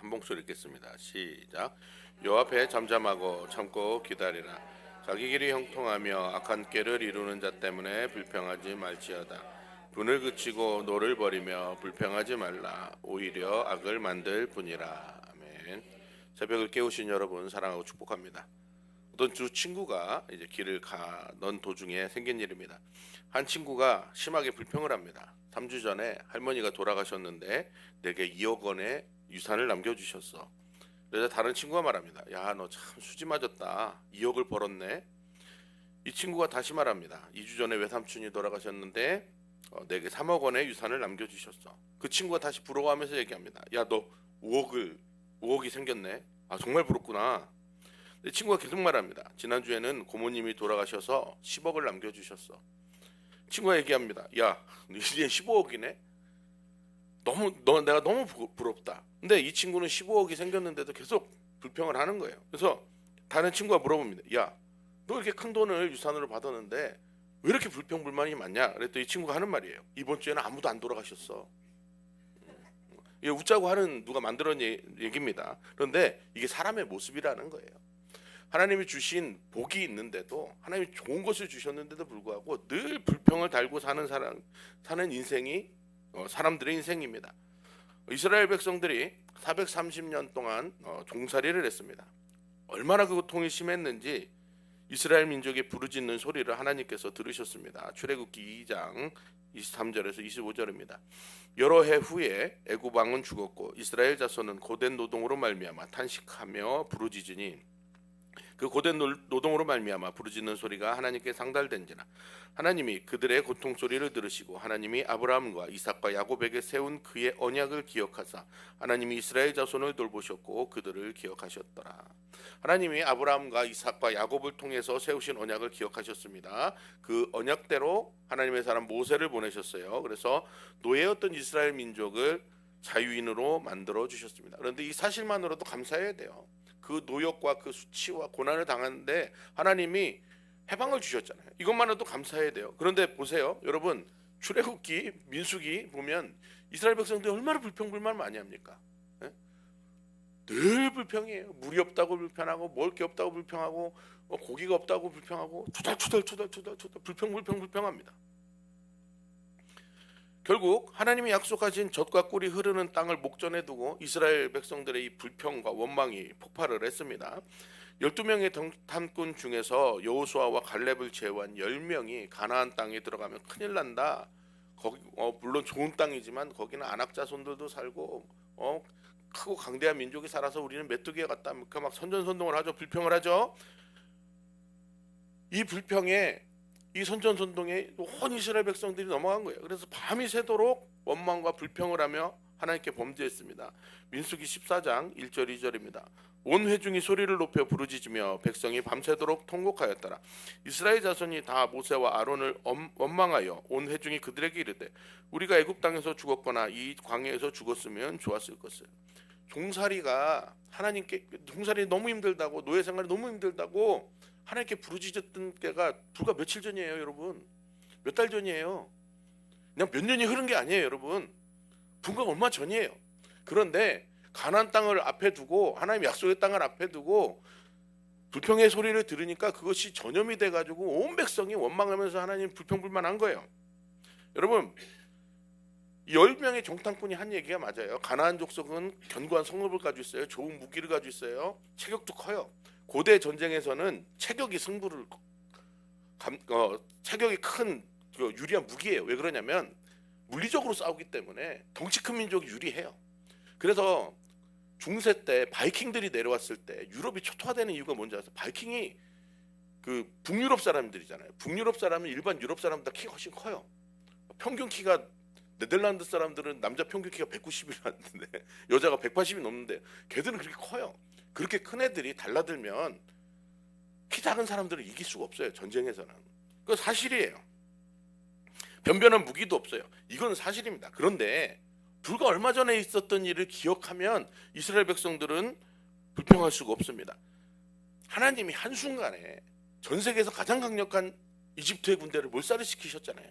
한 목소리 읽겠습니다. 시작. 요 앞에 잠잠하고 참고 기다리라. 자기 길이 형통하며 악한 꾀를 이루는 자 때문에 불평하지 말지어다. 분을 그치고 노를 버리며 불평하지 말라. 오히려 악을 만들 뿐이라. 아멘. 새벽을 깨우신 여러분 사랑하고 축복합니다. 어떤 두 친구가 이제 길을 가던 도중에 생긴 일입니다. 한 친구가 심하게 불평을 합니다. 3주 전에 할머니가 돌아가셨는데 내게 2억 원의 유산을 남겨주셨어. 그래서 다른 친구가 말합니다. 야, 너 참 수지 맞았다. 2억을 벌었네. 이 친구가 다시 말합니다. 2주 전에 외삼촌이 돌아가셨는데 어, 내게 3억 원의 유산을 남겨주셨어. 그 친구가 다시 부러워하면서 얘기합니다. 야, 너 5억을 5억이 생겼네. 아, 정말 부럽구나. 이 친구가 계속 말합니다. 지난주에는 고모님이 돌아가셔서 10억을 남겨주셨어. 친구가 얘기합니다. 야, 이제 15억이네. 너무 너 내가 너무 부- 부럽다. 근데 이 친구는 15억이 생겼는데도 계속 불평을 하는 거예요. 그래서 다른 친구가 물어봅니다. 야, 너 이렇게 큰 돈을 유산으로 받았는데 왜 이렇게 불평 불만이 많냐? 그랬더니 이 친구가 하는 말이에요. 이번 주에는 아무도 안 돌아가셨어. 이게 웃자고 하는 누가 만들어낸 얘- 얘기입니다. 그런데 이게 사람의 모습이라는 거예요. 하나님이 주신 복이 있는데도 하나님이 좋은 것을 주셨는데도 불구하고 늘 불평을 달고 사는 사람 사는 인생이 어, 사람들의 인생입니다. 이스라엘 백성들이 430년 동안 어, 종살이를 했습니다. 얼마나 그 고통이 심했는지 이스라엘 민족의 부르짖는 소리를 하나님께서 들으셨습니다. 출애굽기 2장 23절에서 25절입니다. 여러 해 후에 애굽 왕은 죽었고 이스라엘 자손은 고된 노동으로 말미암아 탄식하며 부르짖으니 그 고된 노- 노동으로 말미암아 부르짖는 소리가 하나님께 상달된지나 하나님이 그들의 고통 소리를 들으시고 하나님이 아브라함과 이삭과 야곱에게 세운 그의 언약을 기억하사 하나님이 이스라엘 자손을 돌보셨고 그들을 기억하셨더라. 하나님이 아브라함과 이삭과 야곱을 통해서 세우신 언약을 기억하셨습니다. 그 언약대로 하나님의 사람 모세를 보내셨어요. 그래서 노예였던 이스라엘 민족을 자유인으로 만들어 주셨습니다. 그런데 이 사실만으로도 감사해야 돼요. 그 노역과 그 수치와 고난을 당하는데 하나님이 해방을 주셨잖아요. 이것만으로도 감사해야 돼요. 그런데 보세요, 여러분 출애굽기, 민수기 보면 이스라엘 백성들이 얼마나 불평불만 많이 합니까? 예? 늘 불평이에요. 물이 없다고 불평하고 먹을 게 없다고 불평하고 어, 고기가 없다고 불평하고 투덜투덜 투덜투덜 투덜 불평 불평 불평합니다. 결국 하나님이 약속하신 젖과 꿀이 흐르는 땅을 목전에 두고 이스라엘 백성들의 이 불평과 원망이 폭발을 했습니다. 12명의 탐꾼 중에서 여호수아와 갈렙을 제외한 10명이 가나안 땅에 들어가면 큰일 난다. 거기 어, 물론 좋은 땅이지만 거기는 안악자손들도 살고 어, 크고 강대한 민족이 살아서 우리는 메뚜기에 갔다 이렇게 막 선전선동을 하죠. 불평을 하죠. 이 불평에 이 선전선동에 온 이스라엘 백성들이 넘어간 거예요. 그래서 밤이 새도록 원망과 불평을 하며 하나님께 범죄했습니다. 민수기 14장 1절 2절입니다. 온 회중이 소리를 높여 부르짖으며 백성이 밤새도록 통곡하였더라. 이스라엘 자손이 다 모세와 아론을 엄- 원망하여 온 회중이 그들에게 이르되 우리가 애굽 땅에서 죽었거나 이 광야에서 죽었으면 좋았을 것을. 종살이가 하나님께 종살이 너무 힘들다고 노예 생활이 너무 힘들다고 하나님께 부르짖었던 때가 불과 며칠 전이에요, 여러분. 몇 달 전이에요. 그냥 몇 년이 흐른 게 아니에요, 여러분. 불과 얼마 전이에요. 그런데 가나안 땅을 앞에 두고 하나님 약속의 땅을 앞에 두고 불평의 소리를 들으니까 그것이 전염이 돼 가지고 온 백성이 원망하면서 하나님 불평불만한 거예요. 여러분 열 명의 정탐꾼이 한 얘기가 맞아요. 가나안 족속은 견고한 성읍을 가지고 있어요. 좋은 무기를 가지고 있어요. 체격도 커요. 고대 전쟁에서는 체격이 승부를 감, 어, 체격이 큰그 유리한 무기예요. 왜 그러냐면 물리적으로 싸우기 때문에 덩치 큰 민족이 유리해요. 그래서 중세 때 바이킹들이 내려왔을 때 유럽이 초토화되는 이유가 뭔지 아세요? 바이킹이 그 북유럽 사람들이잖아요. 북유럽 사람은 일반 유럽 사람보다 키가 훨씬 커요. 평균 키가 네덜란드 사람들은 남자 평균 키가 190이라는데 여자가 180이 넘는데 걔들은 그렇게 커요. 그렇게 큰 애들이 달라들면 키 작은 사람들을 이길 수가 없어요. 전쟁에서는. 그 사실이에요. 변변한 무기도 없어요. 이건 사실입니다. 그런데 불과 얼마 전에 있었던 일을 기억하면 이스라엘 백성들은 불평할 수가 없습니다. 하나님이 한순간에 전 세계에서 가장 강력한 이집트의 군대를 몰살을 시키셨잖아요.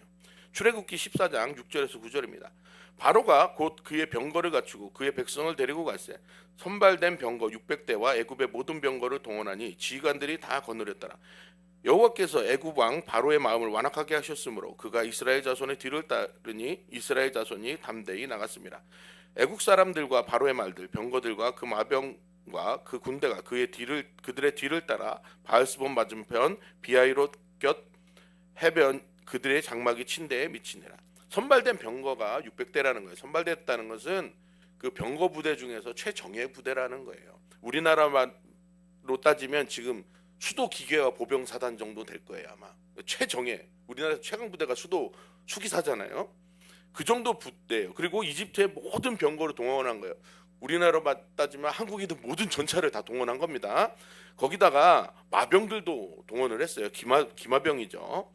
출애굽기 14장 6절에서 9절입니다. 바로가 곧 그의 병거를 갖추고 그의 백성을 데리고 갈새 선발된 병거 600대와 애굽의 모든 병거를 동원하니 지휘관들이 다 거느렸더라. 여호와께서 애굽 왕 바로의 마음을 완악하게 하셨으므로 그가 이스라엘 자손의 뒤를 따르니 이스라엘 자손이 담대히 나갔습니다. 애국 사람들과 바로의 말들 병거들과 그 마병과 그 군대가 그의 뒤를 그들의 뒤를 따라 바알스본 맞은편 비아이롯 곁 해변 그들의 장막이 침대에 미치니라. 선발된 병거가 600대라는 거예요. 선발됐다는 것은 그 병거 부대 중에서 최정예 부대라는 거예요. 우리나라로 따지면 지금 수도 기계와 보병 사단 정도 될 거예요 아마. 최정예 우리나라 최강 부대가 수도 수기사잖아요. 그 정도 부대예요. 그리고 이집트의 모든 병거를 동원한 거예요. 우리나라로 따지면 한국이든 모든 전차를 다 동원한 겁니다. 거기다가 마병들도 동원을 했어요. 기마 기마병이죠.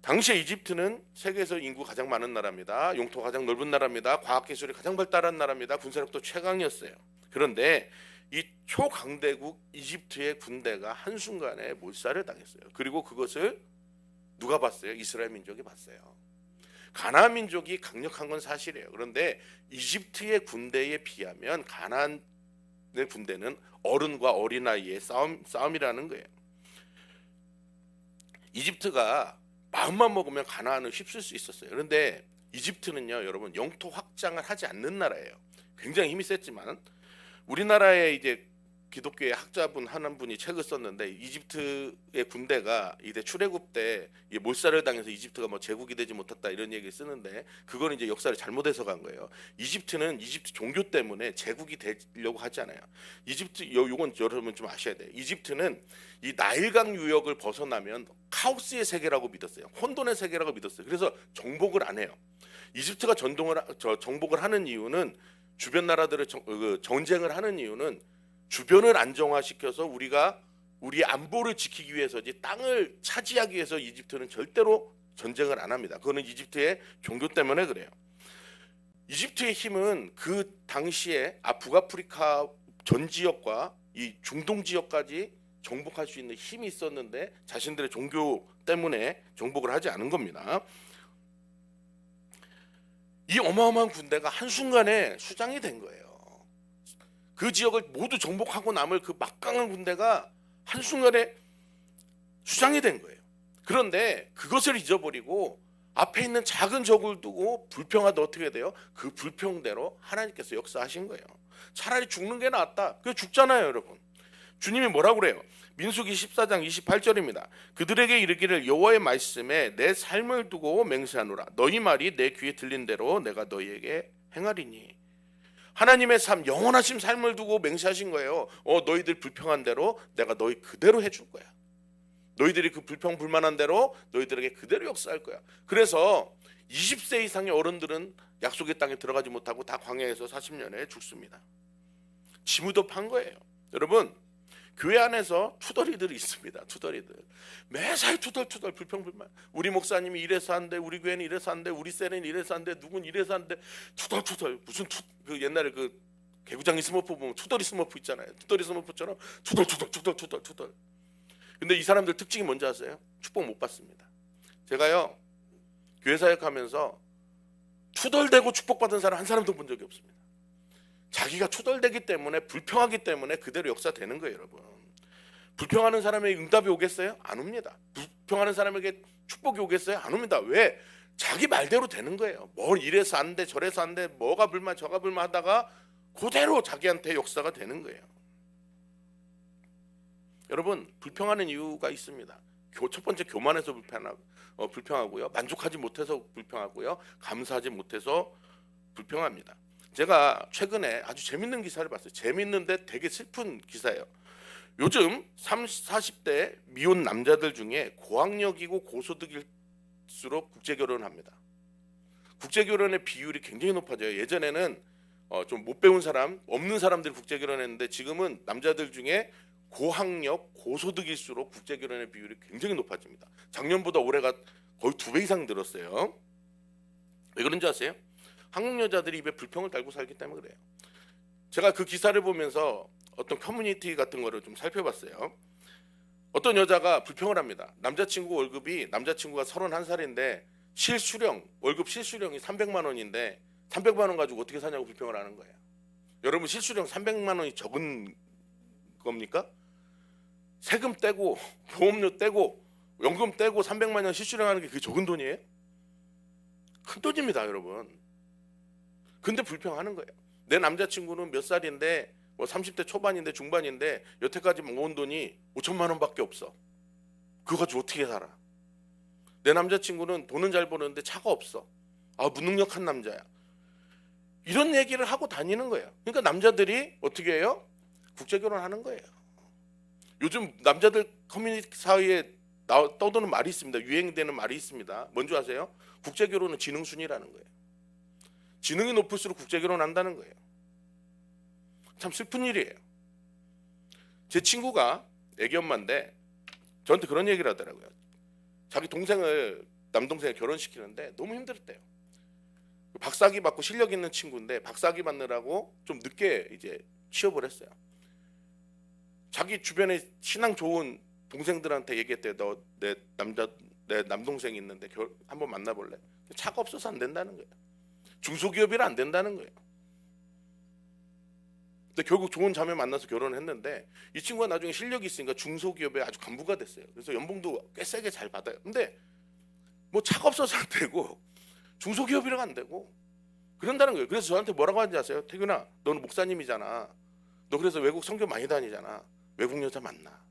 당시에 이집트는 세계에서 인구 가장 많은 나라입니다. 용토 가장 넓은 나라입니다. 과학 기술이 가장 발달한 나라입니다. 군사력도 최강이었어요. 그런데 이 초강대국 이집트의 군대가 한순간에 몰살을 당했어요. 그리고 그것을 누가 봤어요? 이스라엘 민족이 봤어요. 가나안 민족이 강력한 건 사실이에요. 그런데 이집트의 군대에 비하면 가나안의 군대는 어른과 어린아이의 싸움 싸움이라는 거예요. 이집트가 마음만 먹으면 가나안을 휩쓸 수 있었어요. 그런데 이집트는요, 여러분 영토 확장을 하지 않는 나라예요. 굉장히 힘이 셌지만 우리나라의 이제 기독교의 학자분 한 분이 책을 썼는데 이집트의 군대가 이제 출애굽 때 몰살을 당해서 이집트가 뭐 제국이 되지 못했다 이런 얘기를 쓰는데 그거는 이제 역사를 잘못 해서 간 거예요. 이집트는 이집트 종교 때문에 제국이 되려고 하지 않아요. 이집트 요 요건 여러분 좀 아셔야 돼요. 이집트는 이 나일강 유역을 벗어나면 카오스의 세계라고 믿었어요. 혼돈의 세계라고 믿었어요. 그래서 정복을 안 해요. 이집트가 전동을 저 정복을 하는 이유는 주변 나라들을 정, 그 전쟁을 하는 이유는 주변을 안정화시켜서 우리가 우리 안보를 지키기 위해서지 땅을 차지하기 위해서 이집트는 절대로 전쟁을 안 합니다. 그거는 이집트의 종교 때문에 그래요. 이집트의 힘은 그 당시에 아 북아프리카 전 지역과 이 중동 지역까지 정복할 수 있는 힘이 있었는데 자신들의 종교 때문에 정복을 하지 않은 겁니다. 이 어마어마한 군대가 한순간에 수장이 된 거예요. 그 지역을 모두 정복하고 남을 그 막강한 군대가 한순간에 수장이 된 거예요. 그런데 그것을 잊어버리고 앞에 있는 작은 적을 두고 불평하다 어떻게 돼요? 그 불평대로 하나님께서 역사하신 거예요. 차라리 죽는 게 낫다. 그 죽잖아요, 여러분. 주님이 뭐라고 그래요? 민수기 14장 28절입니다. 그들에게 이르기를 여호와의 말씀에 내 삶을 두고 맹세하노라. 너희 말이 내 귀에 들린 대로 내가 너희에게 행하리니. 하나님의 삶, 영원하신 삶을 두고 맹세하신 거예요. 어, 너희들 불평한 대로 내가 너희 그대로 해줄 거야. 너희들이 그 불평 불만한 대로 너희들에게 그대로 역사할 거야. 그래서 20세 이상의 어른들은 약속의 땅에 들어가지 못하고 다 광야에서 40년에 죽습니다. 지무도 판 거예요. 여러분 교회 안에서 투덜이들이 있습니다. 투덜이들 매살 투덜투덜 불평불만. 우리 목사님이 이래서 한대, 우리 교회는 이래서 한대, 우리 셀은 이래서 한대, 누군 이래서 한대. 투덜투덜 무슨 투, 그 옛날에 그 개구장이 스머프 보면 투덜이 스머프 있잖아요. 투덜이 스머프처럼 투덜투덜 투덜 투덜 투덜. 근데 이 사람들 특징이 뭔지 아세요? 축복 못 받습니다. 제가요 교회 사역하면서 투덜대고 축복받은 사람 한 사람도 본 적이 없습니다. 자기가 초덜되기 때문에 불평하기 때문에 그대로 역사되는 거예요, 여러분. 불평하는 사람에게 응답이 오겠어요? 안 옵니다. 불평하는 사람에게 축복이 오겠어요? 안 옵니다. 왜? 자기 말대로 되는 거예요. 뭘 이래서 안 돼, 저래서 안 돼, 뭐가 불만, 저가 불만 하다가 그대로 자기한테 역사가 되는 거예요. 여러분, 불평하는 이유가 있습니다. 첫 번째 교만해서 불평하고, 어, 불평하고요. 만족하지 못해서 불평하고요. 감사하지 못해서 불평합니다. 제가 최근에 아주 재밌는 기사를 봤어요. 재밌는데 되게 슬픈 기사예요. 요즘 30, 40대 미혼 남자들 중에 고학력이고 고소득일수록 국제 결혼을 합니다. 국제 결혼의 비율이 굉장히 높아져요. 예전에는 어, 좀 못 배운 사람, 없는 사람들이 국제 결혼했는데 지금은 남자들 중에 고학력, 고소득일수록 국제 결혼의 비율이 굉장히 높아집니다. 작년보다 올해가 거의 두 배 이상 늘었어요. 왜 그런지 아세요? 한국 여자들이 입에 불평을 달고 살기 때문에 그래요. 제가 그 기사를 보면서 어떤 커뮤니티 같은 거를 좀 살펴봤어요. 어떤 여자가 불평을 합니다. 남자친구 월급이 남자친구가 31살인데 실수령 월급 실수령이 300만 원인데 300만 원 가지고 어떻게 사냐고 불평을 하는 거예요. 여러분 실수령 300만 원이 적은 겁니까? 세금 떼고 보험료 떼고 연금 떼고 300만 원 실수령 하는 게 그게 적은 돈이에요? 큰 돈입니다, 여러분. 근데 불평하는 거예요. 내 남자친구는 몇 살인데 뭐 30대 초반인데 중반인데 여태까지 모은 돈이 5천만 원밖에 없어. 그거 가지고 어떻게 살아? 내 남자친구는 돈은 잘 버는데 차가 없어. 아 무능력한 남자야. 이런 얘기를 하고 다니는 거예요. 그러니까 남자들이 어떻게 해요? 국제 결혼하는 거예요. 요즘 남자들 커뮤니티 사이에 나- 떠도는 말이 있습니다. 유행되는 말이 있습니다. 뭔지 아세요? 국제 결혼은 지능 순이라는 거예요. 지능이 높을수록 국제 결혼한다는 거예요. 참 슬픈 일이에요. 제 친구가 애기 엄마인데 저한테 그런 얘기를 하더라고요. 자기 동생을 남동생을 결혼시키는데 너무 힘들었대요. 박사기 받고 실력 있는 친구인데 박사기 받느라고 좀 늦게 이제 취업을 했어요. 자기 주변에 신앙 좋은 동생들한테 얘기했대요. 너내 남자 내 남동생 있는데 결, 한번 만나볼래? 차가 없어서 안 된다는 거예요. 중소기업이라 안 된다는 거예요. 근데 결국 좋은 자매 만나서 결혼했는데 이 친구가 나중에 실력이 있으니까 중소기업에 아주 간부가 됐어요. 그래서 연봉도 꽤 세게 잘 받아요. 근데 뭐 차가 없어서 안 되고 중소기업이라고 안 되고 그런다는 거예요. 그래서 저한테 뭐라고 하는지 아세요? 태균아, 너는 목사님이잖아. 너 그래서 외국 선교 많이 다니잖아. 외국 여자 만나.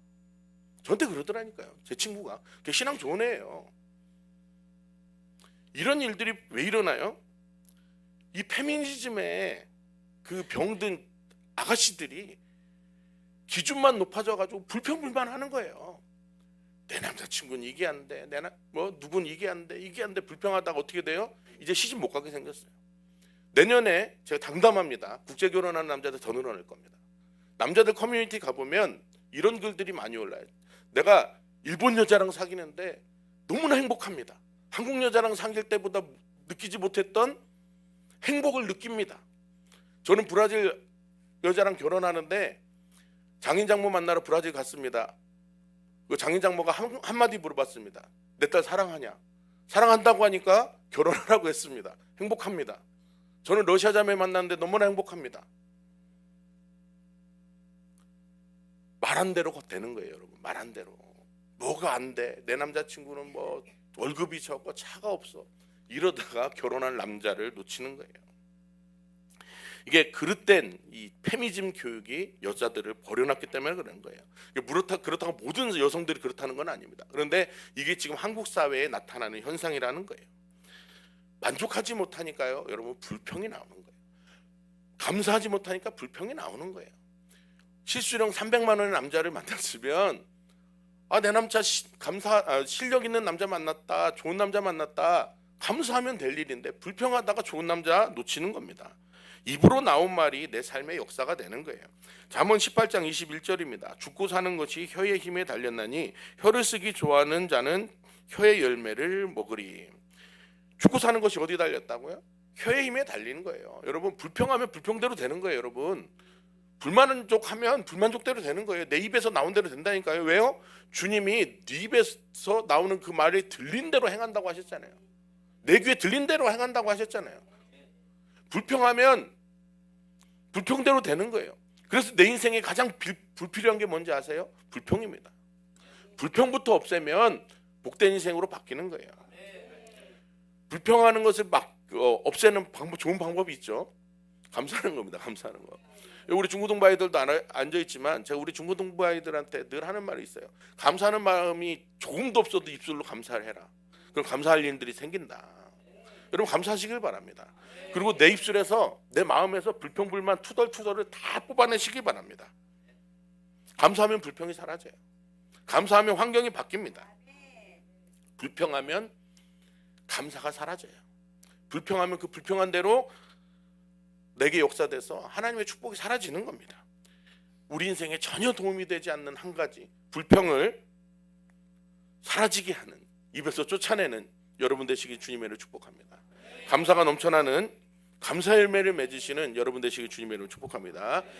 저한테 그러더라니까요. 제 친구가. 걔 신앙 좋은 애예요. 이런 일들이 왜 일어나요? 이 페미니즘의 그 병든 아가씨들이 기준만 높아져가지고 불평불만하는 거예요. 내 남자친구는 이게 안 돼, 내뭐 누군 이게 안 돼, 이게 안 돼 불평하다가 어떻게 돼요? 이제 시집 못 가게 생겼어요. 내년에 제가 당담합니다. 국제 결혼하는 남자들 더 늘어날 겁니다. 남자들 커뮤니티 가보면 이런 글들이 많이 올라요. 내가 일본 여자랑 사귀는데 너무나 행복합니다. 한국 여자랑 사귈 때보다 느끼지 못했던 행복을 느낍니다. 저는 브라질 여자랑 결혼하는데 장인 장모 만나러 브라질 갔습니다. 그 장인 장모가 한, 한마디 물어봤습니다. 내 딸 사랑하냐? 사랑한다고 하니까 결혼하라고 했습니다. 행복합니다. 저는 러시아 자매 만났는데 너무나 행복합니다. 말한 대로 되는 거예요, 여러분. 말한 대로. 뭐가 안 돼? 내 남자친구는 뭐 월급이 적고 차가 없어. 이러다가 결혼할 남자를 놓치는 거예요. 이게 그릇된 이 페미즘 교육이 여자들을 버려놨기 때문에 그런 거예요. 그렇다, 그렇다고 모든 여성들이 그렇다는 건 아닙니다. 그런데 이게 지금 한국 사회에 나타나는 현상이라는 거예요. 만족하지 못하니까요, 여러분 불평이 나오는 거예요. 감사하지 못하니까 불평이 나오는 거예요. 실수령 300만 원의 남자를 만났으면 아내 남자 시, 감사 아, 실력 있는 남자 만났다, 좋은 남자 만났다 감사하면 될 일인데 불평하다가 좋은 남자 놓치는 겁니다. 입으로 나온 말이 내 삶의 역사가 되는 거예요. 잠언 18장 21절입니다. 죽고 사는 것이 혀의 힘에 달렸나니 혀를 쓰기 좋아하는 자는 혀의 열매를 먹으리. 죽고 사는 것이 어디 달렸다고요? 혀의 힘에 달리는 거예요. 여러분 불평하면 불평대로 되는 거예요, 여러분. 불만족하면 불만족대로 되는 거예요. 내 입에서 나온 대로 된다니까요. 왜요? 주님이 네 입에서 나오는 그 말이 들린 대로 행한다고 하셨잖아요. 내 귀에 들린 대로 행한다고 하셨잖아요. 불평하면 불평대로 되는 거예요. 그래서 내 인생에 가장 비- 불필요한 게 뭔지 아세요? 불평입니다. 불평부터 없애면 복된 인생으로 바뀌는 거예요. 불평하는 것을 막 어, 없애는 방법 좋은 방법이 있죠. 감사하는 겁니다. 감사하는 거. 우리 중고등부 아이들도 앉아 있지만 제가 우리 중고등부 아이들한테 늘 하는 말이 있어요. 감사하는 마음이 조금도 없어도 입술로 감사를 해라. 그럼 감사할 일들이 생긴다. 여러분 감사하시길 바랍니다. 그리고 내 입술에서 내 마음에서 불평불만 투덜투덜을 다 뽑아내시길 바랍니다. 감사하면 불평이 사라져요. 감사하면 환경이 바뀝니다. 불평하면 감사가 사라져요. 불평하면 그 불평한 대로 내게 역사돼서 하나님의 축복이 사라지는 겁니다. 우리 인생에 전혀 도움이 되지 않는 한 가지 불평을 사라지게 하는 입에서 쫓아내는 여러분 되시기 주님의 이름으로 축복합니다. 감사가 넘쳐나는 감사 열매를 맺으시는 여러분 되시기 주님의 이름으로 축복합니다.